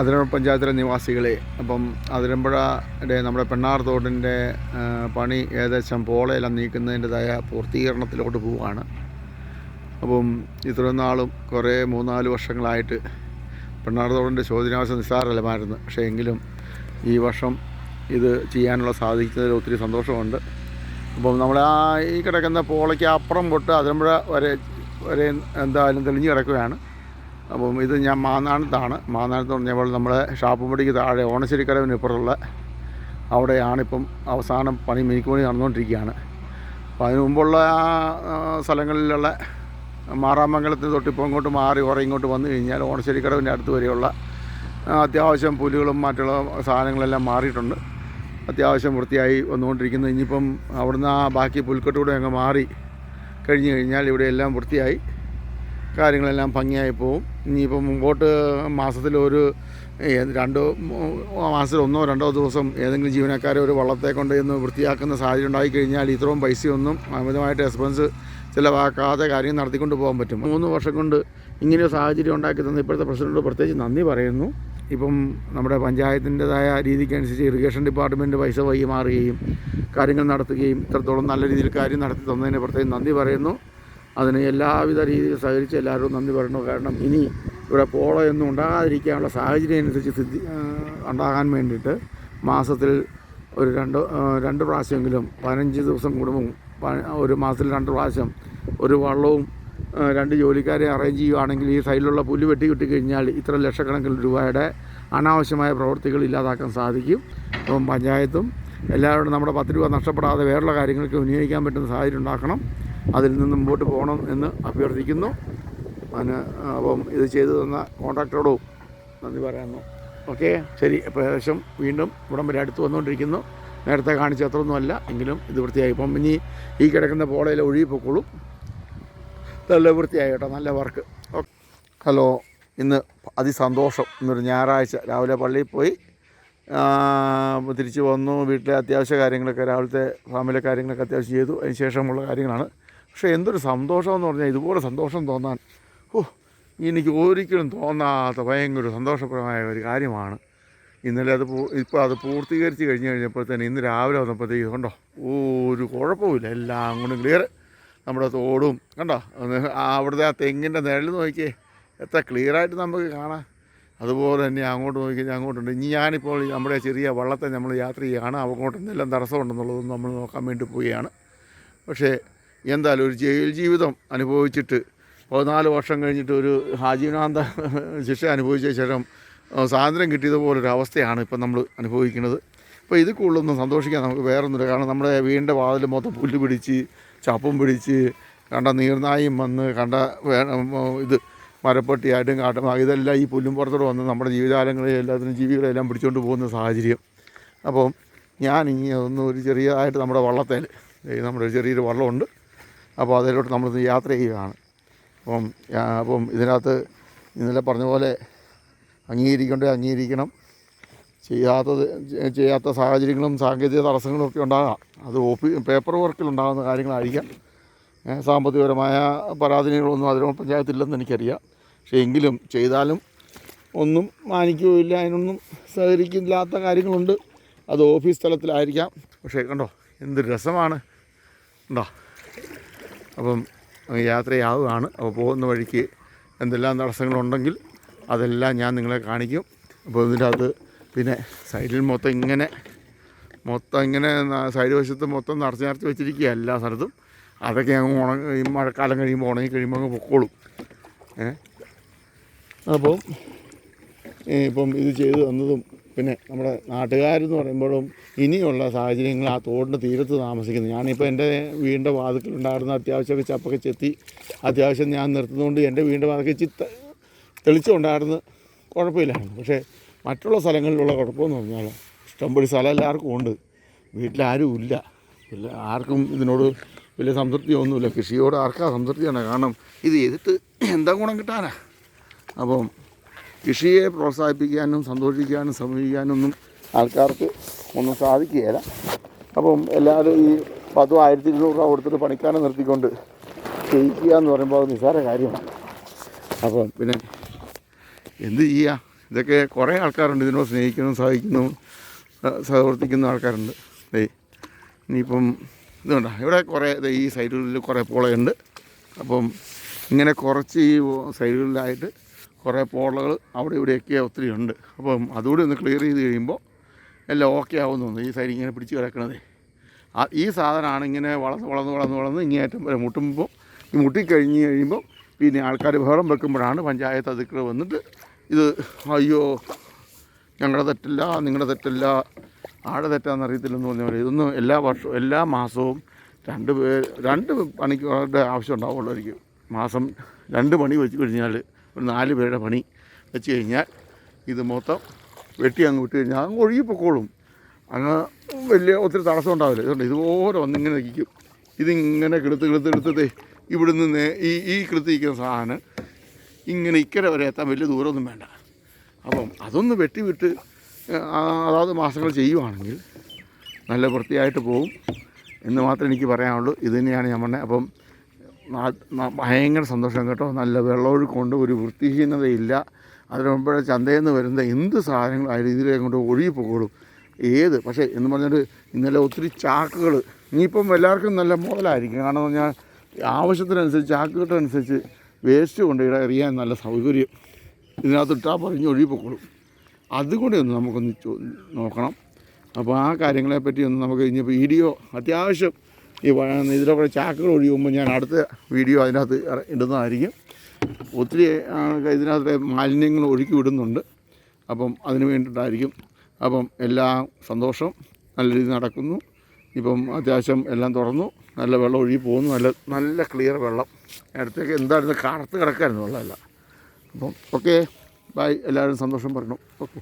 അതിരമ്പുഴ പഞ്ചായത്തിലെ നിവാസികളെ അപ്പം അതിരമ്പുഴയുടെ നമ്മുടെ പെണ്ണാർ തോടിന്റെ പണി ഏകദേശം പോളയെല്ലാം നീക്കുന്നതിന്റെതായ പൂർത്തീകരണത്തിലോട്ട് പോവുകയാണ് അപ്പം ഇത്രയും നാളും കുറേ മൂന്നാൽ വർഷങ്ങളായിട്ട് പെണ്ണാർ തോടിന്റെ ശോധനാവസ്ഥ നിസ്സാരമല്ലമായിരുന്നു പക്ഷേ എങ്കിലും ഈ വർഷം ഇത് ചെയ്യാനുള്ള സാധിക്കുന്നതിൽ ഒത്തിരി സന്തോഷമുണ്ട്. അപ്പം നമ്മൾ ആ ഈ കിടക്കുന്ന പോളയ്ക്ക് അപ്പുറം തൊട്ട് അതിരമ്പുഴ വരെ വരെ എന്തായാലും തെളിഞ്ഞു കിടക്കുകയാണ്. അപ്പം ഇത് ഞാൻ മാന്നാനത്താണ് മാന്നാനത്ത് പറഞ്ഞപ്പോൾ നമ്മുടെ ഷാപ്പുമ്പടിക്ക് താഴെ ഓണശ്ശേരിക്കരവിന് ഇപ്പുറമുള്ള അവിടെയാണിപ്പം അവസാനം പണി മിനിക്കുപണി നടന്നുകൊണ്ടിരിക്കുകയാണ്. അപ്പോൾ അതിന് മുമ്പുള്ള സ്ഥലങ്ങളിലുള്ള മാറാമംഗലത്തിന് തൊട്ടിപ്പോൾ ഇങ്ങോട്ട് മാറി കുറെ ഇങ്ങോട്ട് വന്നു കഴിഞ്ഞാൽ ഓണശ്ശേരിക്കടവിന്റെ അടുത്ത് വരെയുള്ള അത്യാവശ്യം പുലുകളും മറ്റുള്ള സാധനങ്ങളെല്ലാം മാറിയിട്ടുണ്ട്. അത്യാവശ്യം വൃത്തിയായി വന്നുകൊണ്ടിരിക്കുന്നു. ഇനിയിപ്പം അവിടുന്ന് ആ ബാക്കി പുൽക്കെട്ടൂടെ അങ്ങ് മാറി കഴിഞ്ഞ് കഴിഞ്ഞാൽ ഇവിടെയെല്ലാം വൃത്തിയായി കാര്യങ്ങളെല്ലാം ഭംഗിയായി പോവും. ഇനിയിപ്പം മുമ്പോട്ട് മാസത്തിൽ ഒരു രണ്ടോ മാസത്തിൽ ഒന്നോ രണ്ടോ ദിവസം ഏതെങ്കിലും ജീവനക്കാരെ ഒരു വള്ളത്തെ കൊണ്ട് ഇന്ന് വൃത്തിയാക്കുന്ന സാഹചര്യം ഉണ്ടായി കഴിഞ്ഞാൽ ഇത്രയും പൈസയൊന്നും അമിതമായിട്ട് എക്സ്പെൻസ് ചിലവാക്കാതെ കാര്യം നടത്തിക്കൊണ്ട് പോകാൻ പറ്റും. മൂന്ന് വർഷം കൊണ്ട് ഇങ്ങനെയൊരു സാഹചര്യം ഉണ്ടാക്കി തന്ന ഇപ്പോഴത്തെ പ്രസിഡന്റ് പ്രത്യേകിച്ച് നന്ദി പറയുന്നു. ഇപ്പം നമ്മുടെ പഞ്ചായത്തിന്റെതായ രീതിക്കനുസരിച്ച് ഇറിഗേഷൻ ഡിപ്പാർട്ട്മെന്റ് പൈസ വൈകി മാറുകയും കാര്യങ്ങൾ നടത്തുകയും ഇത്രത്തോളം നല്ല രീതിയിൽ കാര്യം നടത്തി തന്നതിന് പ്രത്യേകം നന്ദി പറയുന്നു. അതിന് എല്ലാവിധ രീതിയിൽ സഹകരിച്ച് എല്ലാവരും നന്ദി പറയണം കാരണം ഇനി ഇവിടെ പോളയൊന്നും ഉണ്ടാകാതിരിക്കാനുള്ള സാഹചര്യം അനുസരിച്ച് ആ, ഉണ്ടാകാൻ വേണ്ടിയിട്ട് മാസത്തിൽ ഒരു രണ്ട് രണ്ട് പ്രാവശ്യമെങ്കിലും പതിനഞ്ച് ദിവസം കൂടുമ്പോൾ ഒരു മാസത്തിൽ രണ്ട് പ്രാവശ്യം ഒരു വള്ളവും രണ്ട് ജോലിക്കാരെ അറേഞ്ച് ചെയ്യുകയാണെങ്കിൽ ഈ സൈഡിലുള്ള പുല്ല് വെട്ടി കിട്ടിക്കഴിഞ്ഞാൽ ഇത്ര ലക്ഷക്കണക്കിന് രൂപയുടെ അനാവശ്യമായ പ്രവൃത്തികൾ ഇല്ലാതാക്കാൻ സാധിക്കും. അപ്പം പഞ്ചായത്തും എല്ലാവരും നമ്മുടെ പത്ത് രൂപ നഷ്ടപ്പെടാതെ വേറുള്ള കാര്യങ്ങൾക്ക് വിനിയോഗിക്കാൻ പറ്റുന്ന സാഹചര്യം ഉണ്ടാക്കണം. അതിൽ നിന്ന് മുമ്പോട്ട് പോകണം എന്ന് അഭ്യർത്ഥിക്കുന്നു. അതിന് അപ്പം ഇത് ചെയ്തു തന്ന കോൺട്രാക്ടറോടും നന്ദി പറയുന്നു. ഓക്കെ? ശരി ഏകദേശം വീണ്ടും ഇവിടം വരെ അടുത്ത് വന്നുകൊണ്ടിരിക്കുന്നു. നേരത്തെ കാണിച്ച അത്രയൊന്നുമല്ല എങ്കിലും ഇത് വൃത്തിയായി. ഇപ്പം ഇനി ഈ കിടക്കുന്ന പോളയിൽ ഒഴുകിപ്പോക്കോളും പൊക്കോളും. നല്ല വൃത്തിയായി കേട്ടോ നല്ല വർക്ക്. ഹലോ ഇന്ന് അതിസന്തോഷം. ഇന്നൊരു ഞായറാഴ്ച. രാവിലെ പള്ളിയിൽ പോയി തിരിച്ച് വന്നു. വീട്ടിലെ അത്യാവശ്യ കാര്യങ്ങളൊക്കെ രാവിലത്തെ ഫാമിലെ കാര്യങ്ങളൊക്കെ അത്യാവശ്യം ചെയ്തു. അതിന് ശേഷമുള്ള കാര്യങ്ങളാണ്. പക്ഷേ എന്തൊരു സന്തോഷമെന്ന് പറഞ്ഞാൽ ഇതുപോലെ സന്തോഷം തോന്നാൻ ഓ എനിക്ക് ഒരിക്കലും തോന്നാത്ത ഭയങ്കര സന്തോഷപ്രദമായ ഒരു കാര്യമാണ്. ഇന്നലെ അത് ഇപ്പോൾ അത് പൂർത്തീകരിച്ച് കഴിഞ്ഞ് കഴിഞ്ഞപ്പോഴത്തേന് ഇന്ന് രാവിലെ വന്നപ്പോഴത്തേക്ക് കണ്ടോ ഒരു കുഴപ്പമില്ല എല്ലാം കൊണ്ടും ക്ലിയർ നമ്മുടെ തോടും കണ്ടോ? അവിടുത്തെ ആ തെങ്ങിന്റെ നിഴൽ നോക്കിയേ എത്ര ക്ലിയറായിട്ട് നമുക്ക് കാണാം. അതുപോലെ തന്നെ അങ്ങോട്ട് നോക്കി ഞാൻ അങ്ങോട്ടുണ്ട്. ഇനി ഞാനിപ്പോൾ നമ്മുടെ ചെറിയ വള്ളത്തെ നമ്മൾ യാത്ര ചെയ്യുകയാണ്. അങ്ങോട്ട് എന്തെല്ലാം തടസ്സമുണ്ടെന്നുള്ളതും നമ്മൾ നോക്കാൻ വേണ്ടി പോവുകയാണ്. പക്ഷേ എന്തായാലും ഒരു ജയിൽ ജീവിതം അനുഭവിച്ചിട്ട് പതിനാല് വർഷം കഴിഞ്ഞിട്ട് ഒരു ഹാജീനാന്ത ശിക്ഷ അനുഭവിച്ച ശേഷം സ്വാതന്ത്ര്യം കിട്ടിയതുപോലൊരു അവസ്ഥയാണ് ഇപ്പം നമ്മൾ അനുഭവിക്കുന്നത്. അപ്പോൾ ഇത് കൂടുതലൊന്നും സന്തോഷിക്കാൻ നമുക്ക് വേറൊന്നുമില്ല. കാരണം നമ്മുടെ വീടിന്റെ വാതിൽ മൊത്തം പുല്ല് പിടിച്ച് ചപ്പും പിടിച്ച് കണ്ട നീർനായും വന്ന് കണ്ട ഇത് മരപ്പട്ടിയായിട്ടും കാട്ടും ഇതെല്ലാം ഈ പുല്ലും പുറത്തോട്ട് വന്ന് നമ്മുടെ ജീവിതാലങ്ങളെ എല്ലാത്തിനും ജീവികളെല്ലാം പിടിച്ചുകൊണ്ട് പോകുന്ന സാഹചര്യം. അപ്പം ഞാൻ ഇനി ഒന്ന് ഒരു ചെറിയതായിട്ട് നമ്മുടെ വള്ളത്തേൽ നമ്മുടെ ഒരു ചെറിയൊരു വള്ളമുണ്ട്. അപ്പോൾ അതിലോട്ട് നമ്മൾ യാത്ര ചെയ്യുകയാണ്. അപ്പം അപ്പം ഇതിനകത്ത് ഇന്നലെ പറഞ്ഞ പോലെ അംഗീകരിക്കേണ്ടത് അംഗീകരിക്കണം. ചെയ്യാത്തത് ചെയ്യാത്ത സാഹചര്യങ്ങളും സാങ്കേതിക തടസ്സങ്ങളും ഒക്കെ ഉണ്ടാകാം. അത് ഓഫീ പേപ്പർ വർക്കിൽ ഉണ്ടാകുന്ന കാര്യങ്ങളായിരിക്കാം. സാമ്പത്തികപരമായ പരാധീനങ്ങളൊന്നും അതിലും പഞ്ചായത്തില്ലെന്ന് എനിക്കറിയാം. പക്ഷേ എങ്കിലും ചെയ്താലും ഒന്നും മാനിക്കുകയില്ല അതിനൊന്നും സഹകരിക്കില്ലാത്ത കാര്യങ്ങളുണ്ട്. അത് ഓഫീസ് തലത്തിലായിരിക്കാം. പക്ഷേ കണ്ടോ എന്ത് രസമാണ്. ഉണ്ടോ അപ്പം യാത്രയാവുകയാണ്. അപ്പോൾ പോകുന്ന വഴിക്ക് എന്തെല്ലാം തടസ്സങ്ങളുണ്ടെങ്കിൽ അതെല്ലാം ഞാൻ നിങ്ങളെ കാണിക്കും. അപ്പോൾ ഇതിന്റെ അകത്ത് പിന്നെ സൈഡിൽ മൊത്തം ഇങ്ങനെ മൊത്തം ഇങ്ങനെ സൈഡ് വശത്ത് മൊത്തം നിറച്ച് നിറച്ച് വെച്ചിരിക്കുക എല്ലാ സ്ഥലത്തും. അതൊക്കെ അങ്ങ് ഉണങ്ങി മഴക്കാലം കഴിയുമ്പോൾ ഉണങ്ങി കഴിയുമ്പോൾ അങ്ങ് പൊക്കോളും. ഏ? അപ്പം ഇപ്പം ഇത് ചെയ്തു തന്നതും പിന്നെ നമ്മുടെ നാട്ടുകാരെന്ന് പറയുമ്പോഴും ഇനിയുള്ള സാഹചര്യങ്ങൾ ആ തോടിന്റെ തീരത്ത് താമസിക്കുന്നു. ഞാനിപ്പോൾ എന്റെ വീടിന്റെ വാതിക്കലുണ്ടായിരുന്ന അത്യാവശ്യമൊക്കെ ചപ്പൊക്കെ ചെത്തി അത്യാവശ്യം ഞാൻ നിർത്തുന്നതുകൊണ്ട് എന്റെ വീടിന്റെ വാതിക്കൽ ചിത്ത തെളിച്ചുണ്ടായിരുന്നു കുഴപ്പമില്ലായിരുന്നു. പക്ഷേ മറ്റുള്ള സ്ഥലങ്ങളിലുള്ള കുഴപ്പമെന്ന് പറഞ്ഞാൽ ഇഷ്ടംപൊടി സ്ഥലം എല്ലാവർക്കും ഉണ്ട്. വീട്ടിലാരും ഇല്ല. ഇല്ല ആർക്കും ഇതിനോട് വലിയ സംതൃപ്തിയൊന്നുമില്ല. കൃഷിയോട് ആർക്കാ സംതൃപ്തിയാണ്. കാരണം ഇത് ചെയ്തിട്ട് എന്താ ഗുണം കിട്ടാനാ? അപ്പം കൃഷിയെ പ്രോത്സാഹിപ്പിക്കാനും സന്തോഷിക്കാനും സമീപിക്കാനൊന്നും ആൾക്കാർക്ക് ഒന്നും സാധിക്കുകയില്ല. അപ്പം എല്ലാവരും ഈ പത്തും ആയിരത്തി ഇരുന്നൂറ് രൂപ കൊടുത്തിട്ട് പണിക്കാരെ നിർത്തിക്കൊണ്ട് ചെയ്യിക്കുക എന്ന് പറയുമ്പോൾ അത് നിസ്സാര കാര്യമാണ്. അപ്പം പിന്നെ എന്ത് ചെയ്യുക ഇതൊക്കെ കുറേ ആൾക്കാരുണ്ട് ഇതിനോട് സ്നേഹിക്കുന്നു സഹായിക്കുന്നു സഹവർത്തിക്കുന്ന ആൾക്കാരുണ്ട്. ഏയ് ഇനിയിപ്പം ഇതുണ്ട് ഇവിടെ കുറേ ഈ സൈഡുകളിൽ കുറേ പോളയുണ്ട്. അപ്പം ഇങ്ങനെ കുറച്ച് ഈ സൈഡുകളിലായിട്ട് കുറേ പോളകൾ അവിടെ ഇവിടെയൊക്കെ ഒത്തിരി ഉണ്ട്. അപ്പം അതുകൂടി ഒന്ന് ക്ലിയർ ചെയ്ത് കഴിയുമ്പോൾ എല്ലാം ഓക്കെ ആവുന്നു ഈ സൈഡ് ഇങ്ങനെ പിടിച്ച് കിടക്കണതേ. ആ ഈ സാധനമാണ് ഇങ്ങനെ വളർന്ന് വളർന്ന് വളർന്ന് വളർന്ന് ഇങ്ങേറ്റം വരെ മുട്ടുമ്പോൾ ഈ മുട്ടിക്കഴിഞ്ഞ് കഴിയുമ്പോൾ പിന്നെ ആൾക്കാർ ബഹളം വെക്കുമ്പോഴാണ് പഞ്ചായത്ത് അധികൃതർ വന്നിട്ട് ഇത് അയ്യോ ഞങ്ങളുടെ തെറ്റല്ല നിങ്ങളുടെ തെറ്റല്ല ആടെ തെറ്റാന്ന് അറിയത്തില്ലെന്ന് പറഞ്ഞ പോലെ ഇതൊന്നും എല്ലാ വർഷവും എല്ലാ മാസവും രണ്ട് പേര് രണ്ട് പണിക്കാരുടെ ആവശ്യം ഉണ്ടാവുള്ളായിരിക്കും മാസം രണ്ട് പണി വെച്ച് കഴിഞ്ഞാൽ ഒരു നാല് പേരുടെ പണി വെച്ച് കഴിഞ്ഞാൽ ഇത് മൊത്തം വെട്ടി അങ്ങ് വിട്ട് കഴിഞ്ഞാൽ അങ്ങ് ഒഴുകിപ്പോക്കോളും. പൊക്കോളും അങ്ങ് വലിയ ഒത്തിരി തടസ്സം ഉണ്ടാവില്ല. ഇതുകൊണ്ട് ഇതുപോലെ വന്നിങ്ങനെ നിൽക്കും. ഇതിങ്ങനെ കെടുത്ത് കെടുത്ത് എടുത്തതേ നിന്ന് ഈ ഈ കെടുത്തിരിക്കുന്ന സാധനം ഇങ്ങനെ ഇക്കരെ വരെ എത്താൻ വലിയ ദൂരമൊന്നും വേണ്ട. അപ്പം അതൊന്ന് വെട്ടി വിട്ട് അതാത് മാസങ്ങൾ ചെയ്യുവാണെങ്കിൽ നല്ല വൃത്തിയായിട്ട് പോകും എന്ന് മാത്രമേ എനിക്ക് പറയാനുള്ളൂ. ഇത് തന്നെയാണ് ഞാൻ പറഞ്ഞത്. അപ്പം ഭയങ്കര സന്തോഷം കേട്ടോ. നല്ല വെള്ളമൊഴുക്കൊണ്ട് ഒരു വൃത്തിഹീനതയില്ല. അതിന് മുമ്പേ ചന്തയിൽ നിന്ന് വരുന്ന എന്ത് സാധനങ്ങളായാലും ഇതിലെ കൊണ്ട് ഒഴുകി പോകുള്ളൂ ഏത്? പക്ഷേ എന്ന് പറഞ്ഞിട്ട് ഇന്നലെ ഒത്തിരി ചാക്കുകൾ ഇനിയിപ്പം എല്ലാവർക്കും നല്ല മുതലായിരിക്കും കാരണം എന്ന് പറഞ്ഞാൽ ആവശ്യത്തിനനുസരിച്ച് ചാക്കുകെട്ടനുസരിച്ച് വേസ്റ്റ് കൊണ്ട് ഇവിടെ എറിയാൻ നല്ല സൗകര്യം. ഇതിനകത്ത് ഇട്ടാൽ പറഞ്ഞ് ഒഴുകി പൊക്കോളും. അതുകൂടി ഒന്ന് നമുക്കൊന്ന് നോക്കണം. അപ്പോൾ ആ കാര്യങ്ങളെപ്പറ്റി ഒന്ന് നമുക്ക് ഇനിയിപ്പോൾ വീഡിയോ അത്യാവശ്യം ഈ ഇതിലൊക്കെ ചാക്കുകൾ ഒഴിയുമ്പോൾ ഞാൻ അടുത്ത വീഡിയോ അതിനകത്ത് ഇടുന്നതായിരിക്കും. ഒത്തിരി ഇതിനകത്ത് മാലിന്യങ്ങൾ ഒഴുക്കി വിടുന്നുണ്ട്. അപ്പം അതിന് വേണ്ടിയിട്ടായിരിക്കും. അപ്പം എല്ലാ സന്തോഷം. നല്ല രീതിയിൽ നടക്കുന്നു. ഇപ്പം അത്യാവശ്യം എല്ലാം തുറന്നു. നല്ല വെള്ളം ഒഴുകി പോകുന്നു. നല്ല നല്ല ക്ലിയർ വെള്ളം. അടുത്തേക്ക് എന്തായിരുന്നു? കറുത്ത് കിടക്കായിരുന്നു വെള്ളമല്ല. അപ്പം ഓക്കെ ബൈ എല്ലാവരും സന്തോഷം പറഞ്ഞു ഓക്കെ